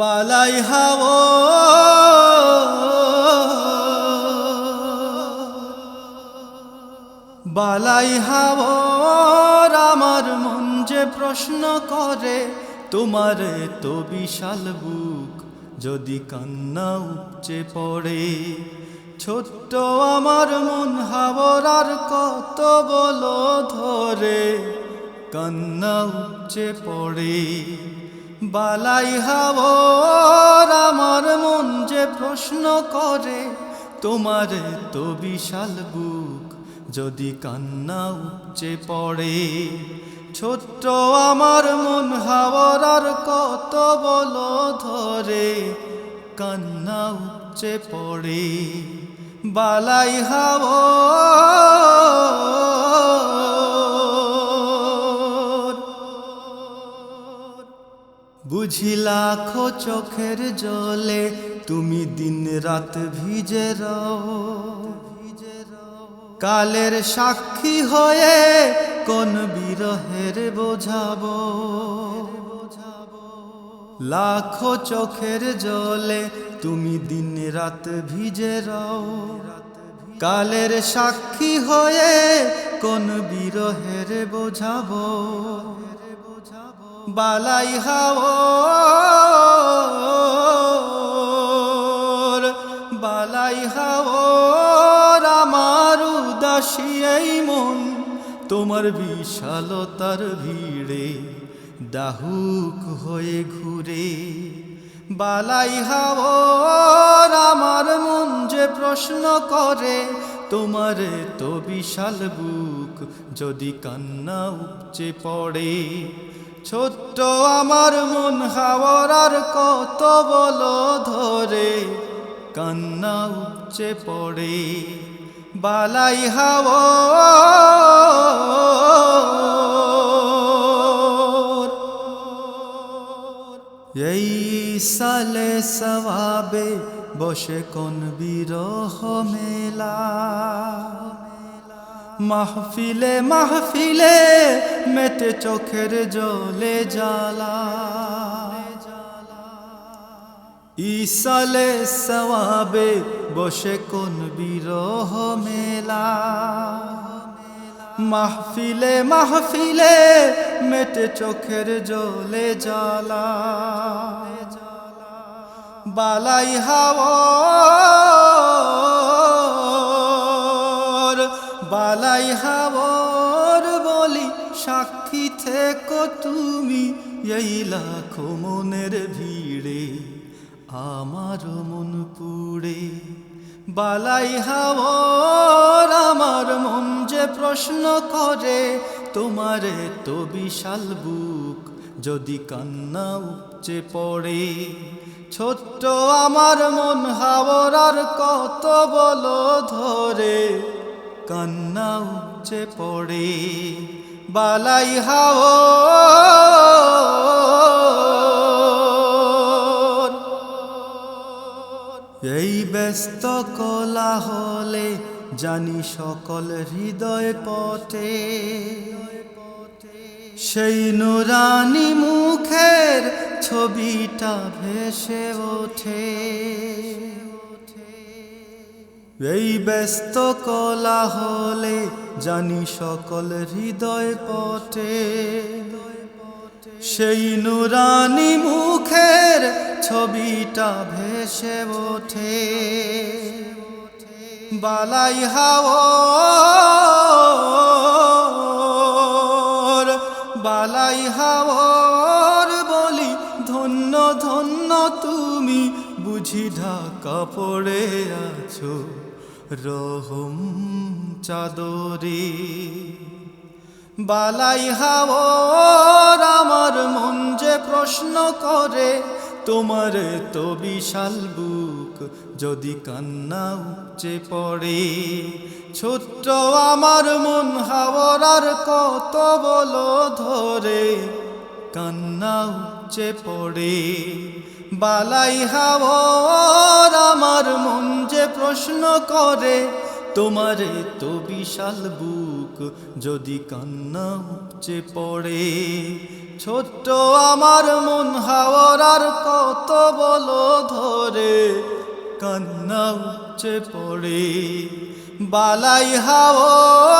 বালাই হাও। বালাই হাওর আমার মন যে প্রশ্ন করে, তোমার তো বিশাল বুক যদি কান্না উপচে পড়ে। ছোট্ট আমার মন হাওর আর কত বলো ধরে, কান্না উপচে পড়ে। বালাই হাওর, আমার মন যে প্রশ্ন করে, তোমার তো বিশাল বুক, যদি কান্না উপচে পড়ে। ছোট্ট আমার মন হাওয়ার কত বলো ধরে, কান্না উপচে পড়ে। বালাই হাওয়ার বুঝি লাখো চোখের জলে, তুমি দিন রাত ভিজে রও। কালের সাক্ষী হয়ে কোন বিরহের বোঝাবো। লাখো চোখের জলে, তুমি দিন রাত ভিজে রও। কালের সাক্ষী হয়ে কোন বিরহের বোঝাবো। বালাই হাওর বালাই হাওর, আমার উদাসী মন, তোমার বিশালতার ভিড়ে দাহুক হয়ে ঘুরে। বালাই হাওর, আমার মন যে প্রশ্ন করে, তোমার তো বিশাল বুক যদি কান্না উপচে পড়ে। ছোট্ট আমার মন হাওয়ার কত বল ধরে। কান্না উপচে পড়ে, বালাই হাওয়া এই সালে সবাবে বসে কোন বিরহ মেলা। মাহফিলে মাহফিলে মেটে চোখের জলে জ্বালা। ইসালে সওয়াবে বসে কোন বিরহ মেলা। মাহফিলে মাহফিলে মেটে চোখের জলে জ্বালা। বালাই হাওয়ার বালাই হাওয়ার বলি, সাক্ষী থেকো তুমি এই লাখো মনের ভিড়ে, আমার মন পুড়ে। বালাই হাওয়ার আমার মন যে প্রশ্ন করে, তোমারে তো বিশাল বুক যদি কান্না উপচে পড়ে। ছোট্ট আমার মন হাওয়ার কত বলো ধরে কান্না উপচে পড়ে, বালাই হাওয়ার এই ব্যস্ত কলা হলে জানি সকল হৃদয় পটে সেই নুরানি মুখের ছবিটা ভেসে ওঠে। এই ব্যস্ত কলা হলে জানি সকল হৃদয় পটে। সেই নুরানি মুখের ছবিটা ভেসে ওঠে। বালাই হাওয়ার বালাই হাওয়ার বলি, ধন্য ধন্য তুমি বুঝি ঢাকা পড়ে আছো। রহম চাদরে। বালাই হাওয়ার আমার মন যে প্রশ্ন করে, তোমার তো বিশাল বুক যদি কান্না উপচে পড়ে। ছোট্ট আমার মন হাওয়ার আর কত বলো ধরে, কান্না উপচে পড়ে। বালাই হাওয়ার আমার মন যে প্রশ্ন করে, তোমারে তো বিশাল বুক, যদি কান্না উপচে পড়ে। ছোট্ট আমার মন হাওয়ার কত বলো ধরে, কান্না উপচে পড়ে। বালাই হাওয়া